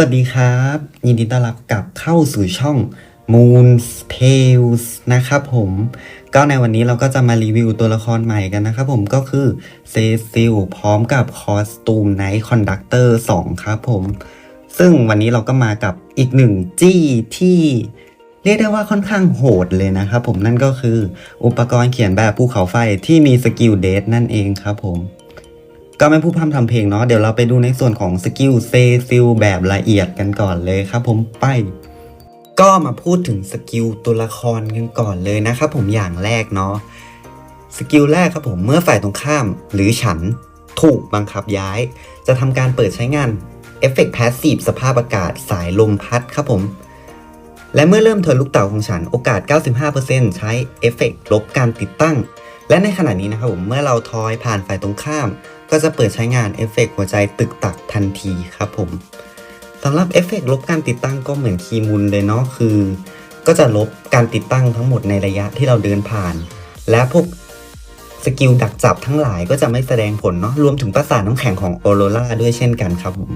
สวัสดีครับ ยินดีต้อนรับกลับเข้าสู่ช่อง Moon Tales นะครับผม ก็ในวันนี้เราก็จะมารีวิวตัวละครใหม่กันนะครับผมก็คือเซซิลพร้อมกับคอสตูมไนท์คอนดักเตอร์2ครับผม ซึ่งวันนี้เราก็มากับอีกหนึ่งจี้ที่เรียกได้ว่าค่อนข้างโหดเลยนะครับผมนั่นก็คืออุปกรณ์เขียนแบบภูเขาไฟที่มีสกิลเดทนั่นเองครับผม ก็ไม่พูดพร่ำทำเพลงเนาะเดี๋ยวเราไปดูในส่วนของสกิลเซซิลแบบละเอียดกันก่อนเลยครับผมไป ก็มาพูดถึงสกิลตัวละครกันก่อนเลยนะครับผมอย่างแรกเนาะสกิลแรกครับผมเมื่อฝ่ายตรงข้ามหรือฉันถูกบังคับย้าย จะทำการเปิดใช้งานเอฟเฟกต์พาสซีฟสภาพอากาศสายลมพัดครับผม และเมื่อเริ่มเทิร์นลูกเต่าของฉันโอกาส 95%ใช้เอฟเฟกต์ลบการติดตั้ง และในขณะนี้นะครับผม เมื่อเราทอยผ่านฝ่ายตรงข้าม ก็จะเปิดใช้งานเอฟเฟกต์หัวใจตึกตักทันทีครับผมสำหรับเอฟเฟกต์ลบการติดตั้งก็เหมือนคีมุนเลยเนาะคือ ก็จะลบการติดตั้งทั้งหมดในระยะที่เราเดินผ่าน และพวกสกิลดักจับทั้งหลายก็จะไม่แสดงผลเนาะรวมถึงประสาทน้ำแข็งของโอโรราด้วยเช่นกันครับผม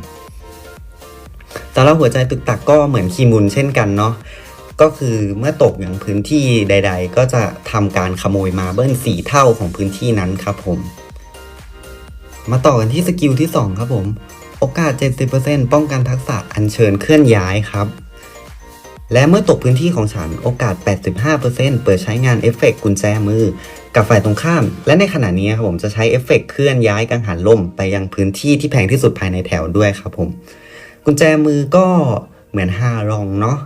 สำหรับหัวใจตึกตักก็เหมือนคีมุนเช่นกันเนาะก็คือเมื่อตกอย่างพื้นที่ใด ๆ ก็จะทำการขโมยมาเบิ้ลสีเท่าของพื้นที่นั้นครับผม มาต่อกันที่สกิลที่ 2 ครับผม โอกาส 70%ป้องกันทักษะอัญเชิญเคลื่อนย้ายครับ และเมื่อตกพื้นที่ของฉันโอกาส 85%เปิดใช้งานเอฟเฟกต์กุญแจมือ กับฝ่ายตรงข้าม และในขณะนี้ครับผมจะใช้เอฟเฟกต์เคลื่อนย้ายกังหันลมไปยังพื้นที่ที่แพงที่สุดภายในแถวด้วยครับผม กุญแจมือก็เหมือนฮารองเนาะ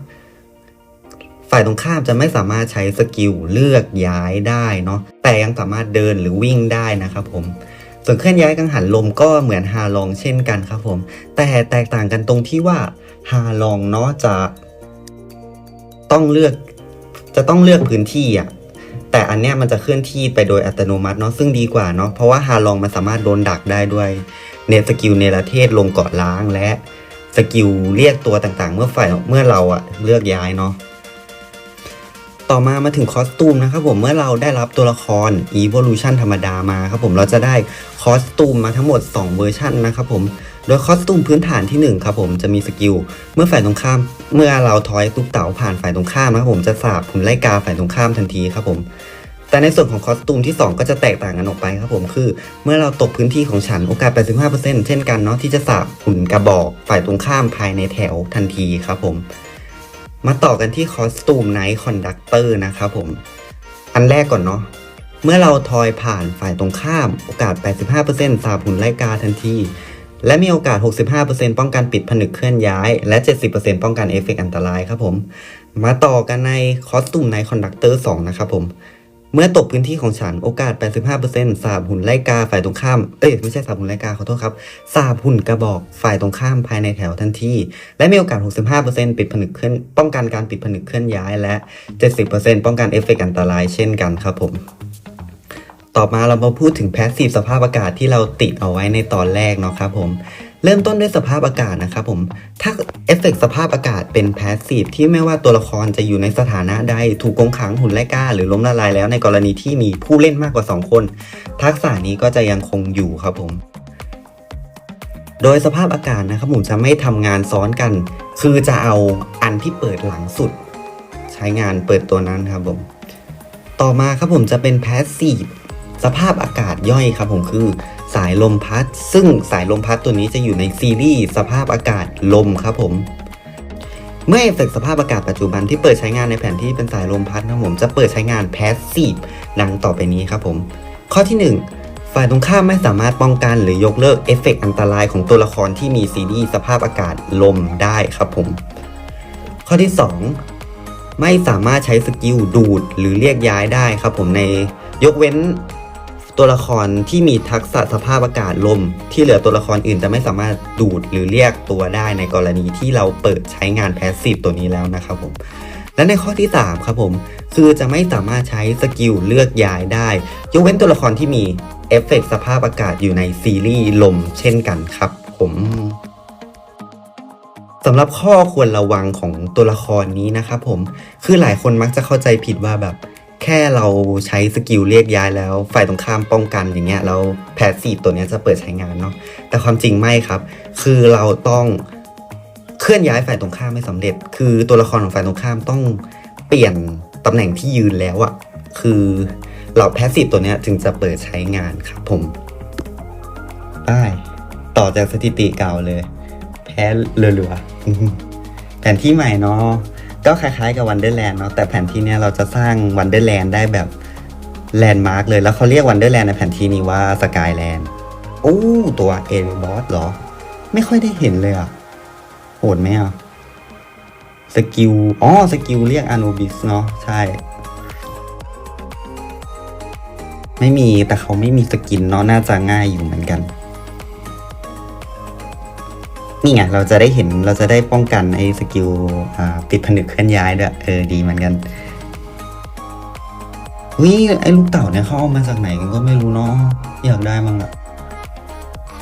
ฝ่ายตรงข้ามจะไม่สามารถใช้สกิลเลือกย้ายได้เนาะแต่ยังสามารถเดินหรือวิ่งได้นะครับผม ส่วนเคลื่อนย้ายกังหันลมก็เหมือนฮาลองเช่นกันครับผม แต่แตกต่างกันตรงที่ว่าฮาลองเนาะจะต้องเลือกจะต้องเลือกพื้นที่อะแต่อันเนี้ยมันจะเคลื่อนที่ไปโดยอัตโนมัติเนาะซึ่งดีกว่าเนาะเพราะว่าฮาลองมันสามารถโดนดักได้ด้วยเนสกิลเนรเทศลงเกาะล้างและสกิลเรียกตัวต่างๆ เมื่อฝ่ายเมื่อเราอะเลือกย้ายเนาะ ต่อมามาถึงคอสตูมนะครับผมเมื่อเราได้รับตัวละคร Evolution ธรรมดามาครับผมเราจะได้คอสตูมมาทั้งหมด 2 เวอร์ชันนะครับผมโดยคอสตูมพื้นฐานที่1ครับผมจะมีสกิลเมื่อฝ่ายตรงข้าม เมื่อเราทอยลูกเต๋าผ่านฝ่ายตรงข้ามนะครับผมจะสาบผุนไล่กาฝ่ายตรงข้ามทันทีครับผมแต่ในส่วนของคอสตูมที่ 2 ก็จะแตกต่างกันออกไปครับผมคือ เมื่อเราตกพื้นที่ของฉันโอกาส 85%เช่นกันเนาะที่จะสาบหุ่นกระบอกฝ่ายตรงข้ามภายในแถวทันทีครับผม มาต่อกันที่คอสตูมไนท์คอนดักเตอร์นะครับผม อันแรกก่อนเนาะ เมื่อเราทอยผ่านฝ่ายตรงข้ามโอกาส 85%สาบหุ่นไล่กาทันที และมีโอกาส 65%ป้องกันปิดผนึกเคลื่อนย้าย และ 70%ป้องกันเอฟเฟกต์อันตรายครับผม มาต่อกันในคอสตูมไนท์คอนดักเตอร์2นะครับผม เมื่อตกพื้นที่ของฉันโอกาส 85%สาบหุ่นไล่กาฝ่ายตรงข้าม เอ้ยไม่ใช่สาบหุ่นไล่กาขอโทษครับ สาบหุ่นกระบอกฝ่ายตรงข้ามภายในแถวทันที และมีโอกาส 65%ปิดผนึกเคลื่อนป้องกันการปิดผนึกเคลื่อนย้ายและ 70%ป้องกันเอฟเฟกต์อันตรายเช่นกันครับผม ต่อมาเรามาพูดถึงแพสซีฟสภาพอากาศที่เราติดเอาไว้ในตอนแรกเนาะครับผม เริ่มต้นด้วยสภาพอากาศนะครับผม ถ้าเอฟเฟกต์สภาพอากาศเป็นแพสซีฟที่ไม่ว่าตัวละครจะอยู่ในสถานะใด ถูกกงขังหุ่นไล่กล้า หรือล้มละลายแล้วในกรณีที่มีผู้เล่นมากกว่า 2 คน ทักษะนี้ก็จะยังคงอยู่ครับผม โดยสภาพอากาศนะครับผมจะไม่ทำงานซ้อนกัน คือจะเอาอันที่เปิดหลังสุด ใช้งานเปิดตัวนั้นครับผม ต่อมาครับผมจะเป็นแพสซีฟสภาพอากาศย่อยครับผมคือ สายลมพัด ซึ่งสายลมพัดตัวนี้จะอยู่ในซีรีส์สภาพอากาศลมครับผมเมื่อเอฟเฟกต์สภาพอากาศปัจจุบันที่เปิดใช้งานในแผนที่เป็นสายลมพัดนะผมจะเปิดใช้งานแพสซีฟดังต่อไปนี้ครับผม ข้อที่ 1 ฝ่ายตรงข้ามไม่สามารถป้องกันหรือยกเลิกเอฟเฟกต์อันตรายของตัวละครที่มีซีรีส์สภาพอากาศลมได้ครับผม ข้อที่ 2 ไม่สามารถใช้สกิลดูดหรือเรียกย้ายได้ครับผมในยกเว้น ตัวละครที่มีทักษะสภาพอากาศลม ที่เหลือตัวละครอื่นจะไม่สามารถดูดหรือเรียกตัวได้ในกรณีที่เราเปิดใช้งานแพสซีฟตัวนี้แล้วนะครับผมและในข้อที่ 3 ครับผม คือจะไม่สามารถใช้สกิลเลือกย้ายได้ ยกเว้นตัวละครที่มีเอฟเฟกต์สภาพอากาศอยู่ในซีรีส์ลมเช่นกันครับผมสำหรับข้อควรระวังของตัวละครนี้นะครับผม คือหลายคนมักจะเข้าใจผิดว่าแบบ แค่เราใช้สกิลเรียกย้ายแล้ว ฝ่ายตรงข้ามป้องกันอย่างเงี้ยแล้วแพสซีฟตัวเนี้ยจะเปิดใช้งานเนาะแต่ความจริงไม่ครับ คือเราต้องเคลื่อนย้ายฝ่ายตรงข้ามไม่สำเร็จ คือตัวละครของฝ่ายตรงข้ามต้องเปลี่ยนตำแหน่งที่ยืนแล้วอะคือเราแพสซีฟตัวเนี้ยถึงจะเปิดใช้งานครับผมได้ต่อจากสถิติเก่าเลย แพ้เรือๆแผนที่ใหม่เนาะ ก็คล้ายๆกับวันเดอร์แลนด์เนาะแต่แผนที่เนี้ยเราจะสร้างวันเดอร์แลนด์ได้แบบแลนด์มาร์กเลยแล้วเขาเรียกวันเดอร์แลนด์ในแผนที่นี้ว่าสกายแลนด์โอ้ตัวเอลบอสเหรอ ไม่ค่อยได้เห็นเลยอะโหดไหมอะสกิลอ๋อสกิลเรียกอานูบิสเนาะใช่ ไม่มีแต่เขาไม่มีสกินเนาะน่าจะง่ายอยู่เหมือนกัน นี่ไงเราจะได้เห็นเราจะได้ป้องกันไอ้สกิลอ่าติดผนึกเคลื่อนย้ายด้วยเออดีเหมือนกันวิไอ้ลูกเต่าเนี่ยเขาเอามาจากไหนกันก็ไม่รู้เนาะอยากได้มั้งอะ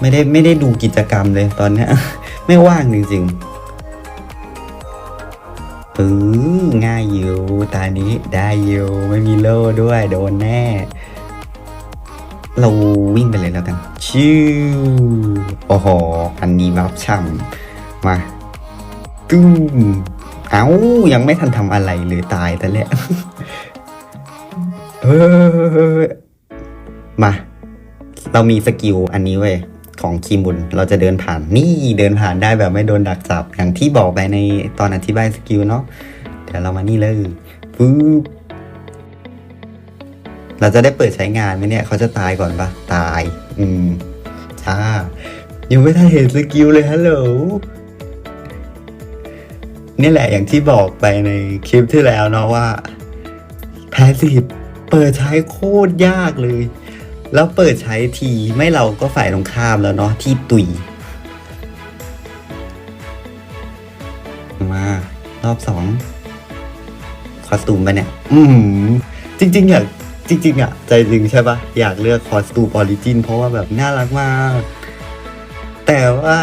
ไม่ได้ไม่ได้ดูกิจกรรมเลยตอนเนี้ยไม่ว่างจริงๆเออง่ายอยู่ตานี้ได้อยู่ไม่มีโล่ด้วยโดนแน่ เราวิ่งไปเลยแล้วกัน ชิวโอ้โห อันนี้บับช่ำมาตุ้มเอ้ายังไม่ทันทำอะไรเลยตายแต่แหละเออมา เรามีสกิลอันนี้เว้ยของคีมุนเราจะเดินผ่านนี่เดินผ่านได้แบบไม่โดนดักจับ อย่างที่บอกไปในตอนอธิบายสกิลเนาะเดี๋ยวเรามานี่เลยปึ๊บเราจะได้เปิดใช้งานไหมเนี่ย เขาจะตายก่อนปะตาย อืม จ้า ยังไม่ทันเห็นสกิลเลยฮัลโหลนี่แหละอย่างที่บอกไปในคลิปที่แล้วเนาะว่าแพสซีฟเปิดใช้โคตรยากเลย แล้วเปิดใช้ทีไม่เราก็ฝ่ายตรงข้ามแล้วเนาะที่ตุยมารอบสองคอสตูมไปเนี่ย อืมจริง ๆ อยาก จริงๆอะใจจริงใช่ปะอยากเลือกคอสตูมออริจินเพราะว่าแบบน่ารักมาก แต่ว่า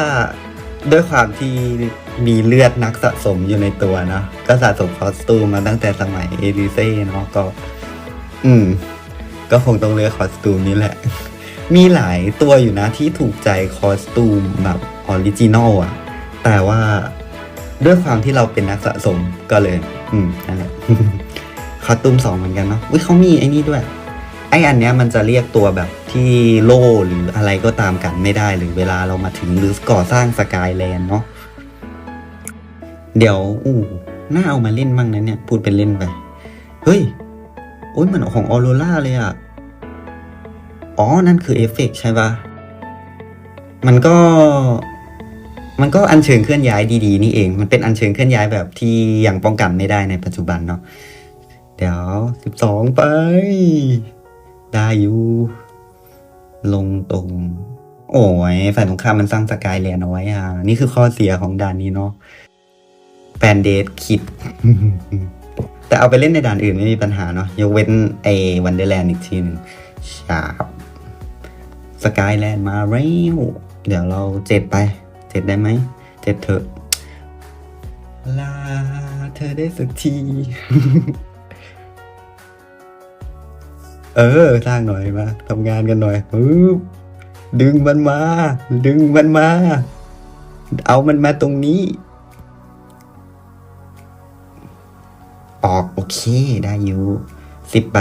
ด้วยความที่มีเลือดนักสะสมอยู่ในตัวเนอะก็สะสมคอสตูมมาตั้งแต่สมัยเอลิเซ่เนาะก็ อืม ก็คงต้องเลือกคอสตูมนี้แหละ มีหลายตัวอยู่นะที่ถูกใจคอสตูมแบบออริจินอลอะแต่ว่าด้วยความที่เราเป็นนักสะสมก็เลย อืมนั่นแหละ คอสตูมสองเหมือนกันเนาะอุ้ยเขามีไอ้นี่ด้วย ไออันเนี้ยมันจะเรียกตัวแบบที่โล่หรืออะไรก็ตามกันไม่ได้หรือเวลาเรามาถึงหรือก่อสร้างสกายแลนด์เนาะเดี๋ยวอู้น่าเอามาเล่นบ้างนะเนี่ย พูดเป็นเล่นไป เฮ้ย โอ้ยเหมือนของออโรล่าเลยอะอ๋อ นั่นคือเอฟเฟกต์ใช่ปะมันก็ มันก็อัญเชิญเคลื่อนย้ายดีๆ นี่เอง มันเป็นอัญเชิญเคลื่อนย้ายแบบที่ยังป้องกันไม่ได้ในปัจจุบันเนาะ เดี๋ยวสิบสองไป ได้อยู่ ลงตรง โอ้ยฝ่ายตรงข้ามมันสร้างสกายแลนด์เอาไว้อะ นี่คือข้อเสียของด่านนี้เนาะแฟนเดทคิด แต่เอาไปเล่นในด่านอื่นไม่มีปัญหาเนาะยกเว้นไอ้วันเดอร์แลนด์อีกทีหนึ่งชาบสกายแลนด์มาเร็วเดี๋ยวเราเจ็ดไป เจ็ดได้ไหม เจ็ดเถอะ ลาเธอได้สักที เออ สร้างหน่อยมาทำงานกันหน่อยปึ๊บดึงมันมา ดึงมันมา เอามันมาตรงนี้ ออกโอเคได้อยู่สิบไป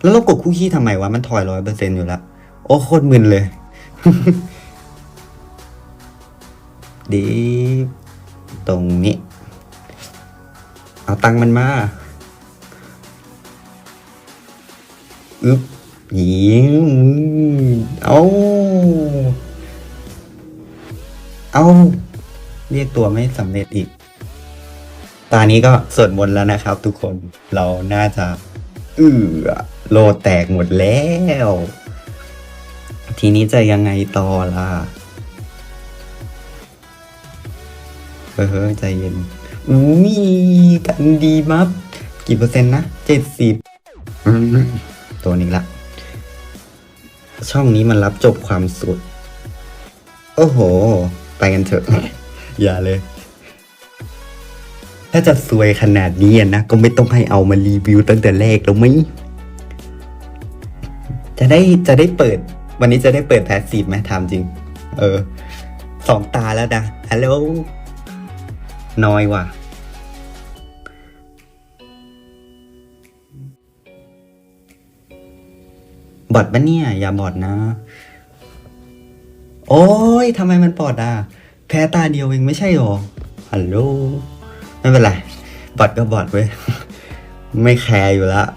แล้วเรากดคู่ขี้ทำไมวะ มันถอยร้อยเปอร์เซ็นอยู่แล้ว โอ้โคตรมึนเลย ดี ตรงนี้ เอาตังมันมา อึ๊บยิงเอาเอาเรียกตัวไม่สำเร็จอีก ตอนนี้ก็สวดมนต์แล้วนะครับทุกคน เราน่าจะเอือโลแตกหมดแล้ว ทีนี้จะยังไงต่อล่ะ เฮ้ยใจเย็น อุ้ยกันดีมับ กี่เปอร์เซ็นต์นะเจ็ดสิบ ตัวนี้ละ ช่องนี้มันรับจบความสุด โอ้โห ไปกันเถอะ อย่าเลย ถ้าจะสวยขนาดนี้อะนะ ก็ไม่ต้องให้เอามารีวิวตั้งแต่แรกแล้วไหมจะได้จะได้เปิด วันนี้จะได้เปิดแพสซีฟไหมถามจริง เออสองตาแล้วนะฮัลโหลน้อยว่ะ บอดปะเนี่ย อย่าบอดนะ โอ้ยทำไมมันบอดอะ แพ้ตาเดียวเองไม่ใช่หรอ ฮัลโหล ไม่เป็นไร บอดก็บอดเว้ย ไม่แคร์อยู่ล้ว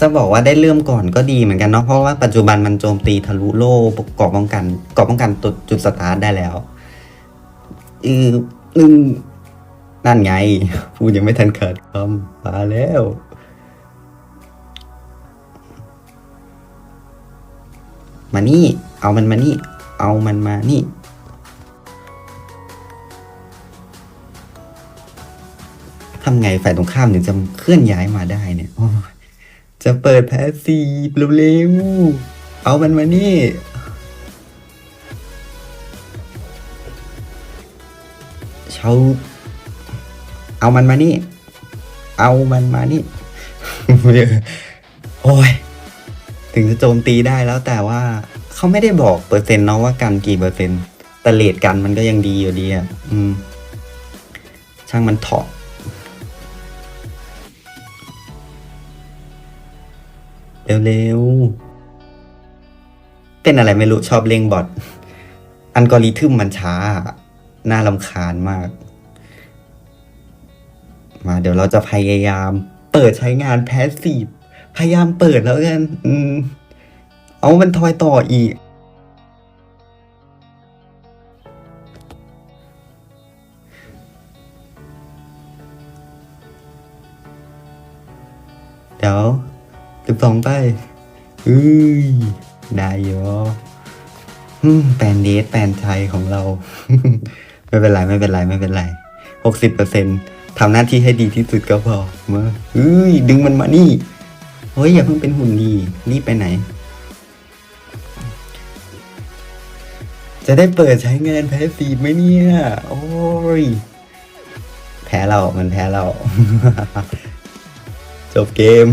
จะบอกว่าได้เริ่มก่อนก็ดีเหมือนกันเนาะเพราะว่าปัจจุบันมันโจมตีทะลุโล่เกราะป้องกันเกราะป้องกันจุดจุดสตาร์ทได้แล้วอือหนึ่งนั่นไงพูดยังไม่ทันขาดคำมาแล้ว มานี่ เอามันมานี่ เอามันมานี่ ทำไงฝ่ายตรงข้ามถึงจะเคลื่อนย้ายมาได้เนี่ยโอ้ยจะเปิดแพสซีฟเร็วๆ เอามันมานี่เชาเอามันมานี่ เอามันมานี่ โอ้ย ถึงจะโจมตีได้แล้วแต่ว่าเขาไม่ได้บอกเปอร์เซ็นต์เนาะว่ากันกี่เปอร์เซ็นต์แต่เลทกันมันก็ยังดีอยู่ดีอะอืม ช่างมันเถาะเร็วๆ เป็นอะไรไม่รู้ชอบเล่งบอทอันกอริทึมมันช้า น่าลำคาญมาก มาเดี๋ยวเราจะพยายาม เปิดใช้งานแพสซีฟ พยายามเปิดแล้วกันอืมเอามันทอยต่ออีก เดี๋ยวสิบสองไปอุ้ยได้อยู่อืมแปนเดสแปนไทยของเรา ไม่เป็นไร ไม่เป็นไร ไม่เป็นไรหกสิบเปอร์เซ็นต์ทำหน้าที่ให้ดีที่สุดก็พอมาเอ้ย ดึงมันมานี่ เฮ้ยอย่าเพิ่งเป็นหุ่นดีรีบไปไหน จะได้เปิดใช้งานแพ้ซีฟไหมเนี่ย โอ้ย แพ้เรามันแพ้เรา จบเกม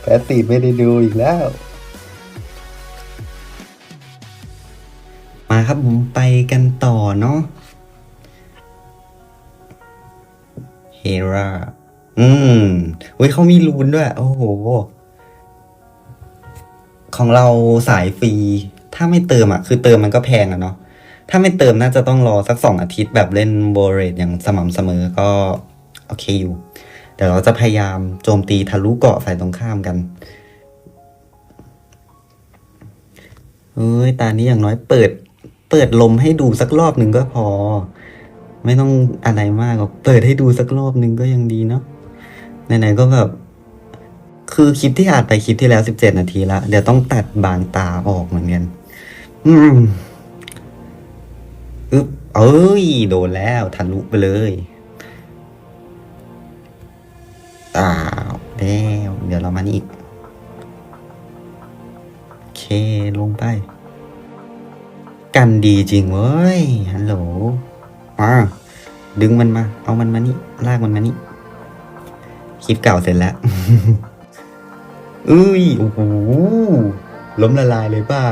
แพ้ซีฟไม่ได้ดูอีกแล้ว มาครับผมไปกันต่อเนาะเฮรา อืมอุ้ยเขามีรูนด้วย โอ้โห ของเราสายฟรี ถ้าไม่เติมอะ คือเติมมันก็แพงอะเนาะ ถ้าไม่เติมน่าจะต้องรอสักสองอาทิตย์แบบเล่นโบเรตอย่างสม่ำเสมอก็ โอเคอยู่ เดี๋ยวเราจะพยายามโจมตีทะลุเกาะฝ่ายตรงข้ามกัน เอ้ย ตานี้อย่างน้อยเปิด เปิดลมให้ดูสักรอบหนึ่งก็พอ ไม่ต้องอะไรมากหรอก เปิดให้ดูสักรอบหนึ่งก็ยังดีเนาะ ไหนๆก็แบบ คือคลิปที่อาจไปคลิปที่แล้วสิบเจ็ดนาทีละเดี๋ยวต้องตัดบางตาออกเหมือนกันอืมอึ๊บเอ้ย โดนแล้วทะลุไปเลยอ้าวแล้วเดี๋ยวเรามานี่อีก โอเค ลงไป กันดีจริงเว้ย ฮัลโหลมาดึงมันมา เอามันมานี่ ลากมันมานี่ คลิปเก่าเสร็จแล้วอุ้ยโอ้โหล้มละลายเลยเปล่า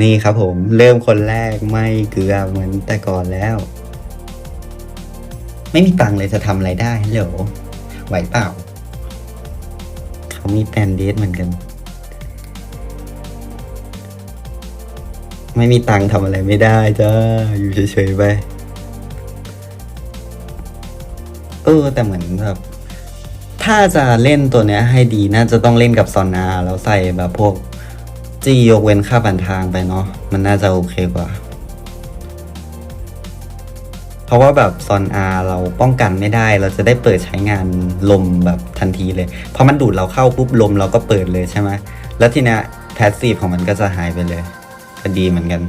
นี่ครับผม เริ่มคนแรกไม่เกลือเหมือนแต่ก่อนแล้ว ไม่มีตังเลยจะทำอะไรได้ฮัลโหลไหวเปล่า เขามีแปนเดทเหมือนกัน ไม่มีตังทำอะไรไม่ได้จ้าอยู่เฉยๆไป เออ แต่เหมือนแบบถ้าจะเล่นตัวเนี้ยให้ดีน่าจะต้องเล่นกับซอนนา แล้วใส่แบบพวกจี้ยกเว้นค่าผ่านทางไปเนาะมันน่าจะโอเคกว่า เพราะว่าแบบซอนอาเราป้องกันไม่ได้ เราจะได้เปิดใช้งานลมแบบทันทีเลยพอมันดูดเราเข้าปุ๊บลมเราก็เปิดเลยใช่ไหมแล้วทีเนี้ยแพสซีฟของมันก็จะหายไปเลยก็ดีเหมือนกัน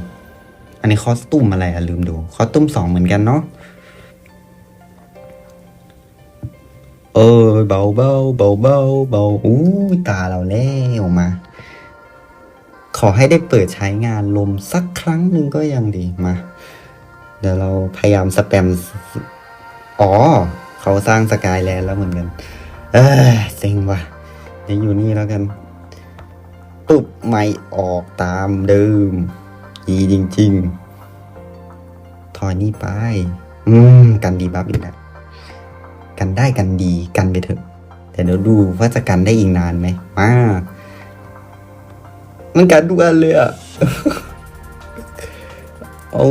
อันนี้คอสตูมอะไรอะลืมดู คอสตูมสองเหมือนกันเนาะ เออเบาเบาเบาเบาเบาอู้ตาเราแล้วมา ขอให้ได้เปิดใช้งานลมสักครั้งหนึ่งก็ยังดีมา เดี๋ยวเราพยายามสแปม อ๋อ เขาสร้างสกายแลนด์แล้วเหมือนกัน เออเซ็งว่ะเดี๋ยวอยู่นี่แล้วกันปุบไม่ออกตามเดิมดีจริงถอยนี่ไป อืม กันดีบัฟอีกแล้ว กันได้กันดีกันไปเถอะ แต่เดี๋ยวดูว่าจะกันได้อีกนานไหมมามันกันทุกอันเลยอะโอ้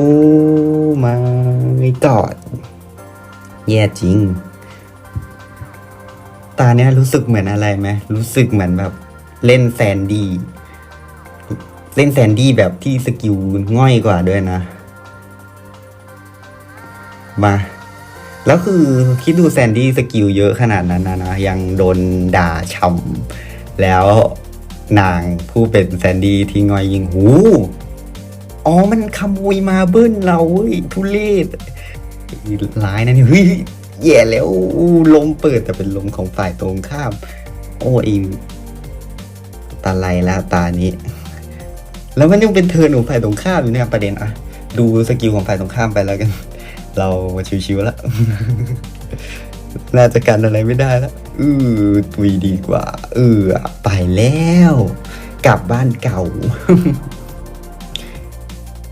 มาไม่กอดแย่จริง ตาเนี้ยรู้สึกเหมือนอะไรไหมรู้สึกเหมือนแบบ เล่นแซนดี้เล่นแซนดี้แบบที่สกิลง่อยกว่าด้วยนะ มา แล้วคือคิดดูแซนดี้สกิลเยอะขนาดนั้นนะนะยังโดนด่าช่ำแล้วนางผู้เป็นแซนดี้ที่ง่อยยิงหู อ๋อมันขโมยมาเบิ้ลเราเว้ยทุเรศร้ายนะนี่เฮ้ยแย่แล้วลมเปิดแต่เป็นลมของฝ่ายตรงข้าม โอ้ยตาไลแล้วตานี้ แล้วมันยังเป็นเทิร์นของฝ่ายตรงข้ามอยู่เนี่ยประเด็นอะดูสกิลของฝ่ายตรงข้ามไปแล้วกัน เราชิวๆแล้ว น่าจะกันอะไรไม่ได้แล้วอือตุยดีกว่า เออไปแล้ว กลับบ้านเก่า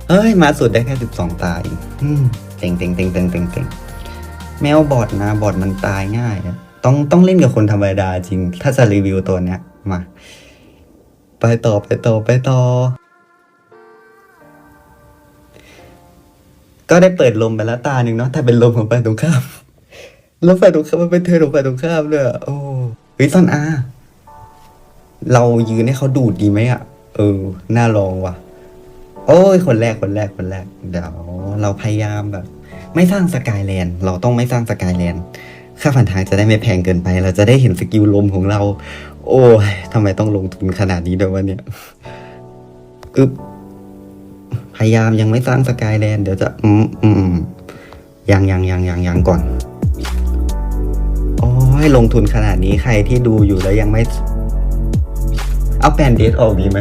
เอ้ย มาสุดได้แค่สิบสองตายอืมเต็งเต็งเต็งเต็งเต็งเต็งแมวบอดนะบอดมันตายง่ายอะต้องต้องเล่นกับคนธรรมดาจริง ถ้าจะรีวิวตัวเนี้ย มา ไปต่อไปต่อไปต่อ ก็ได้เปิดลมไปแล้วตาหนึ่งเนาะแต่เป็นลมของฝ่ายตรงข้ามแล้วฝ่ายตรงข้ามมันเป็นเธอของฝ่ายตรงข้ามด้วยโอ้เฮ้ยซอนอา เรายืนให้เขาดูดดีไหมอะ เออ น่าลองว่ะ โอ้ย คนแรกคนแรกคนแรก เดี๋ยวเราพยายามแบบ ไม่สร้างสกายแลนด์ เราต้องไม่สร้างสกายแลนด์ ค่าผ่านทางจะได้ไม่แพงเกินไป เราจะได้เห็นสกิลลมของเรา โอ้ยทำไมต้องลงทุนขนาดนี้ด้วยวะเนี่ย อึ๊บ พยายามยังไม่สร้างสกายแลนด์เดี๋ยวจะ อืมอืมยังยังยังยังยังก่อนโอ้ยลงทุนขนาดนี้ใครที่ดูอยู่แล้วยังไม่ เอาแปนเดทออกดีไหม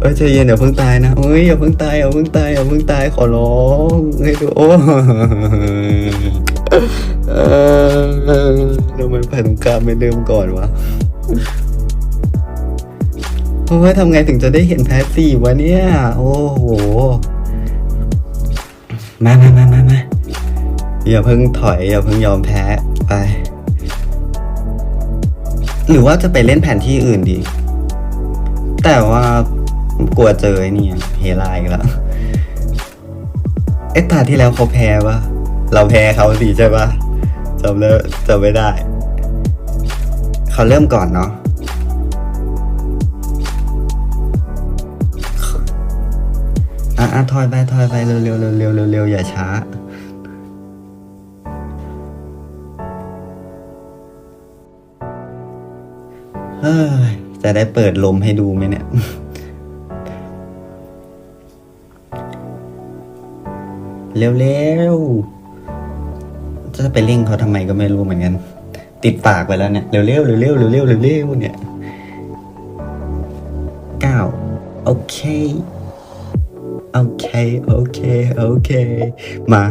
เออใจเย็นอย่าเพิ่งตายนะเอ้ยอย่าเพิ่งตายอย่าเพิ่งตายอย่าเพิ่งตายขอร้องให้ดูโอ้เออทำไมฝ่ายตรงกลางไม่เริ่มก่อนวะ โอ้ยทำไงถึงจะได้เห็นแพสซีวะเนี่ย โอ้โห มามามามามาอย่าเพิ่งถอย อย่าเพิ่งยอมแพ้ไป หรือว่าจะไปเล่นแผนที่อื่นดี แต่ว่ากลัวเจอไอ้นี่เฮลาอีกแล้วเอ๊ะตาที่แล้วเขาแพ้ปะเราแพ้เขาสิใช่ปะจำแล้วจำไม่ได้ เขาเริ่มก่อนเนาะ อะอะถอยไปถอยไปเร็วเร็วเร็วเร็วเร็วเร็วอย่าช้า เฮ้ย จะได้เปิดลมให้ดูไหมเนี่ยเร็วๆจะไปเร่งเขาทำไมก็ไม่รู้เหมือนกัน ติดปากไปแล้วเนี่ย เร็วๆเร็วๆเร็วเร็วเร็วเนี่ยเก้าโอเค โอเค โอเค โอเค มา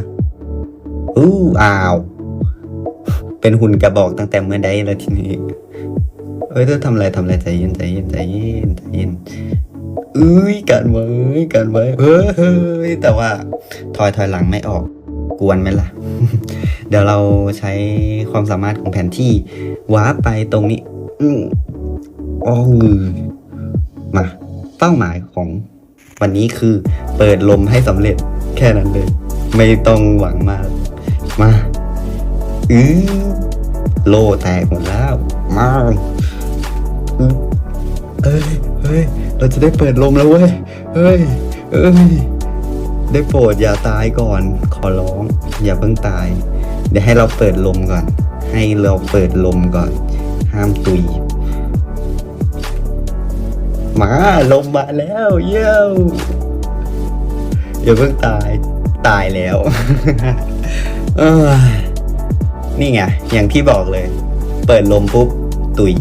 อู้อ้าว เป็นหุ่นกระบอกตั้งแต่เมื่อใดแล้วทีนี้ เอ้ยเธอทำอะไรทำอะไรใจเย็นใจเย็นใจเย็นใจเย็นเอ้ยกันไว้กันไว้เฮ้ยแต่ว่าถอยถอยหลังไม่ออกกวนไหมล่ะ เดี๋ยวเราใช้ความสามารถของแผนที่วาร์ปไปตรงนี้ อืมโอ้ยมา เป้าหมายของ วันนี้คือเปิดลมให้สำเร็จแค่นั้นเลย ไม่ต้องหวังมาก มาอือโลแตกหมดแล้ว มาอื้อเอ้ยเฮ้ย เราจะได้เปิดลมแล้วเว้ย เฮ้ย เอ้ย ได้โปรดอย่าตายก่อน ขอร้อง อย่าเพิ่งตาย เดี๋ยวให้เราเปิดลมก่อน ให้เราเปิดลมก่อน ห้ามตุย มาลมมาแล้วเย้วอย่าเพิ่งตายตายแล้วเอ้ยนี่ไงอย่างที่บอกเลย เปิดลมปุ๊บตุย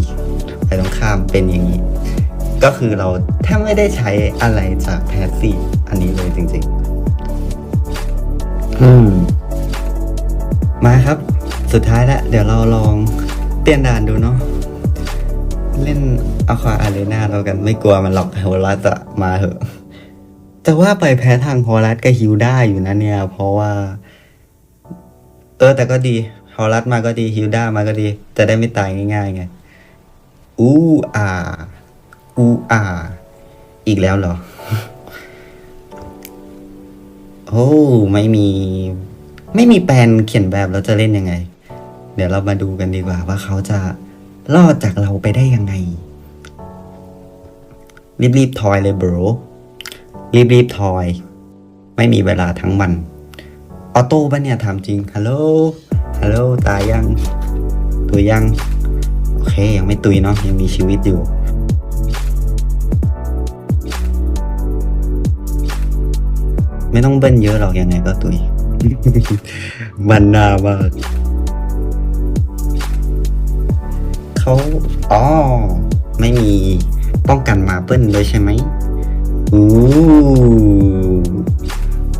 ไปตรงข้ามเป็นอย่างนี้ ก็คือเราแทบไม่ได้ใช้อะไรจากแพสซีฟอันนี้เลยจริง ๆ อืม มาครับ สุดท้ายแล้วเดี๋ยวเราลองเปลี่ยนด่านดูเนาะเล่น อาควาอารีนาเรากันไม่กลัวมันหรอกเฮลลัสอะมาเถอะจะว่าไปแพ้ทางฮอลัสก็ฮิวได้อยู่นะเนี่ย เพราะว่า เออ แต่ก็ดีฮอลัสมาก็ดีฮิวด้ามาก็ดี จะได้ไม่ตายง่ายๆไงอู้อ่าอูอ่าอีกแล้วเหรอ โอ้ไม่มี ไม่มีแปลนเขียนแบบแล้วจะเล่นยังไง เดี๋ยวเรามาดูกันดีกว่าว่าเขาจะรอดจากเราไปได้ยังไง รีบๆทอยเลยบรรีบๆทอย ไม่มีเวลาทั้งวัน ออโต้ปะเนี่ยถามจริง ฮัลโหล ฮัลโหล ตายยัง ตุยยัง โอเค ยังไม่ตุยเนาะ ยังมีชีวิตอยู่ไม่ต้องเบิ้ลเยอะหรอกยังไงก็ตุย มันน่ามากเขาอ๋อ ไม่มี ป้องกันมาเปิ้ลเลยใช่ไหมอู้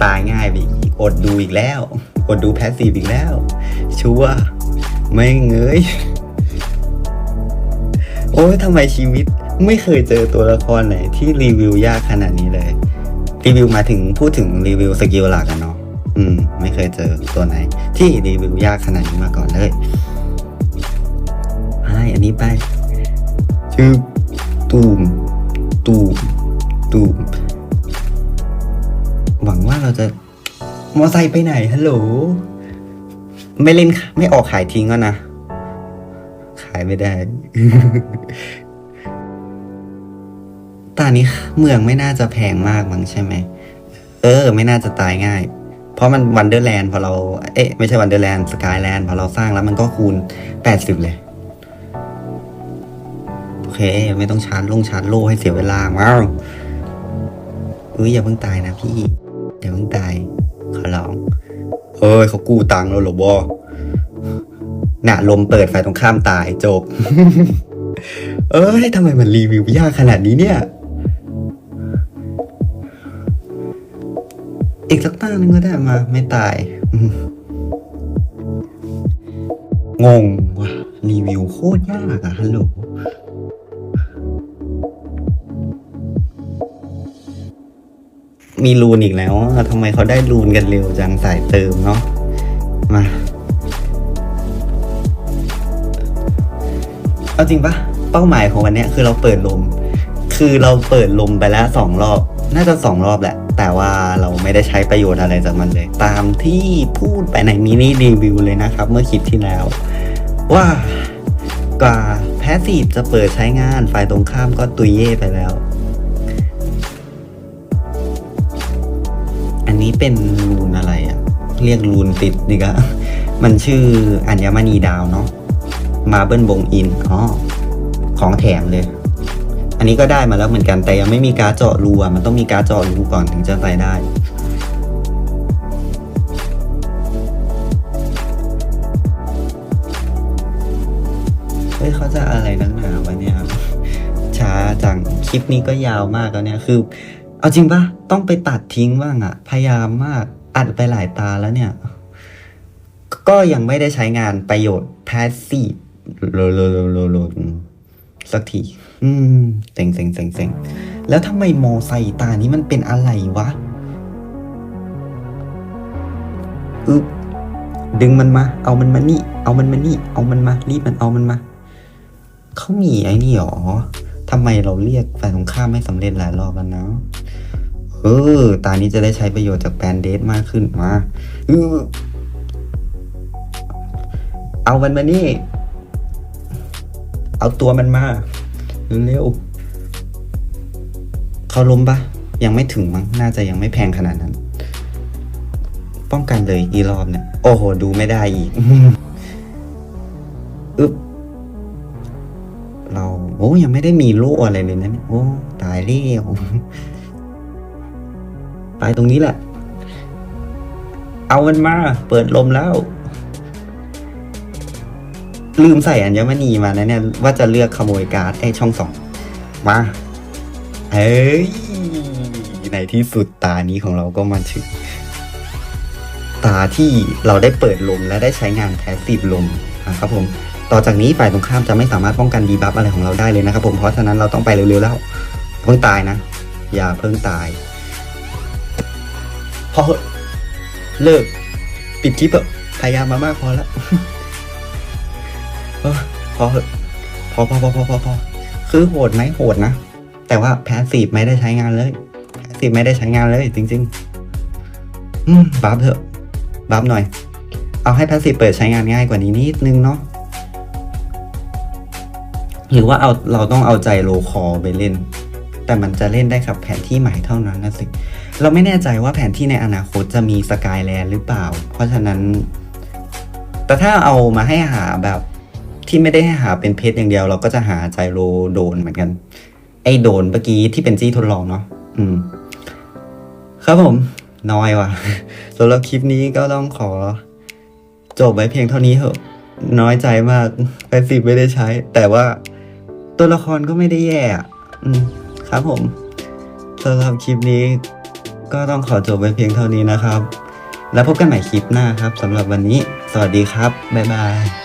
ตายง่ายไปอีกอดดูอีกแล้ว อดดูแพสซีฟอีกแล้ว ชัวร์ไม่เงยโอ้ยทำไมชีวิตไม่เคยเจอตัวละครไหนที่รีวิวยากขนาดนี้เลย รีวิวมาถึงพูดถึงรีวิวสกิลหลักกันเนาะอืม ไม่เคยเจอตัวไหน ที่รีวิวยากขนาดนี้มาก่อนเลยให้อันนี้ไปชื่อ ตูม ตูม ตูม หวังว่าเราจะ มอไซค์ไปไหนฮัลโหล ไม่เล่นไม่ออกขายทิ้งก็นะ ขายไม่ได้ ตอนนี้เมืองไม่น่าจะแพงมากมั้งใช่ไหม เออ ไม่น่าจะตายง่าย เพราะมันวันเดอร์แลนด์พอเรา เอ๊ะ ไม่ใช่วันเดอร์แลนด์สกายแลนด์พอเราสร้างแล้วมันก็คูณแปดสิบเลย เค ไม่ต้องชาร์จลงชาร์จโล่ให้เสียเวลาว้าวเอ้ยอย่าเพิ่งตายนะพี่อย่าเพิ่งตายขอร้องเอ้ยเขากู้ตังค์แล้วหรอบอน่ะลมเปิดไฟตรงข้ามตายจบ เอ้ยทำไมมันรีวิวยากขนาดนี้เนี่ย อีกสักตั้งนึงก็ได้มา ไม่ตาย งงว่ะรีวิวโคตรยากอะฮัลโหล มีรูนอีกแล้วทำไมเขาได้รูนกันเร็วจังสายเติมเนาะมาเอาจริงปะเป้าหมายของวันนี้คือเราเปิดลม คือเราเปิดลมไปแล้วสองรอบ น่าจะสองรอบแหละ แต่ว่าเราไม่ได้ใช้ประโยชน์อะไรจากมันเลย ตามที่พูดไปในมินิรีวิวเลยนะครับ เมื่อคลิปที่แล้ว ว่ากว่าแพสซีฟจะเปิดใช้งานฝ่ายตรงข้ามก็ตุยเย่ไปแล้ว นี้เป็นรูนอะไรอะเรียกรูนติดนี่ก็มันชื่ออัญมณีดาวเนาะมาเบิลบงอินอ๋อของแถมเลย อันนี้ก็ได้มาแล้วเหมือนกันแต่ยังไม่มีการเจาะรูอะมันต้องมีการเจาะรูก่อนถึงจะใส่ได้เฮ้ยเขาจะอะไรนักหนาวะเนี่ยช้าจังคลิปนี้ก็ยาวมากแล้วเนี่ยคือ เอาจริงปะ ต้องไปตัดทิ้งบ้างอะพยายามมากอัดไปหลายตาแล้วเนี่ย ก็ยังไม่ได้ใช้งานประโยชน์แพสซีฟโลโลโลโลโลสักที อืมเซ็งเซ็งเซ็งเซ็งแล้วทำไมมอไซตานี้มันเป็นอะไรวะอึบดึงมันมา เอามันมานี่ เอามันมานี่ เอามันมา รีบมันเอามันมา เขามีไอ้นี่หรอทำไมเราเรียกฝ่ายตรงข้ามไม่สำเร็จหลายรอบแล้วเนาะ เออ ตานี้จะได้ใช้ประโยชน์จากแบนเดสมากขึ้นมาเออเอามันมานี่ เอาตัวมันมาเร็วเขาล้มปะยังไม่ถึงมั้ง น่าจะยังไม่แพงขนาดนั้น ป้องกันเลยอีรอบเนี่ย โอ้โห ดูไม่ได้อีกอึ๊บ เรา โอ้ยังไม่ได้มีโล่อะไรเลยนะ โอ้ ตายแล้ว ไปตรงนี้แหละ เอามันมา เปิดลมแล้ว ลืมใส่อัญมณีมานะเนี่ย ว่าจะเลือกขโมยการ์ดไอช่องสองมาเอ้ย ในที่สุดตานี้ของเราก็มาถึง ตาที่เราได้เปิดลมและได้ใช้งานแพสซีฟลมนะครับผมต่อจากนี้ฝ่ายตรงข้ามจะไม่สามารถป้องกันดีบัฟอะไรของเราได้เลยนะครับผมเพราะฉะนั้นเราต้องไปเร็วๆแล้วเพิ่งตายนะ อย่าเพิ่งตาย พอเหอะเลิก ปิดคลิปเถอะพยายามมามากพอแล้วพอเหอะพอพอพอพอพอพอคือโหดไหมโหดนะ แต่ว่าแพสซีฟไม่ได้ใช้งานเลยแพสซีฟไม่ได้ใช้งานเลย จริง ๆ อืมบัฟเถอะบัฟหน่อย เอาให้แพสซีฟเปิดใช้งานง่ายกว่านี้นิดนึงเนาะหรือว่าเอาเราต้องเอาใจโลคอไปเล่น แต่มันจะเล่นได้กับแผนที่ใหม่เท่านั้นนะสิเราไม่แน่ใจว่าแผนที่ในอนาคตจะมีสกายแลนด์หรือเปล่า เพราะฉะนั้น แต่ถ้าเอามาให้หาแบบที่ไม่ได้ให้หาเป็นเพชรอย่างเดียว เราก็จะหาไจโรโดนเหมือนกัน ไอโดนเมื่อกี้ที่เป็นจี้ทดลองเนาะอืม ครับผมน้อยว่ะสำหรับคลิปนี้ก็ต้องขอ จบไว้เพียงเท่านี้เถอะ น้อยใจมากแฟนซีไม่ได้ใช้ แต่ว่าตัวละครก็ไม่ได้แย่อืม ครับผมสำหรับคลิปนี้ก็ต้องขอจบไว้เพียงเท่านี้นะครับ แล้วพบกันใหม่คลิปหน้าครับสำหรับวันนี้ สวัสดีครับ บ๊ายบาย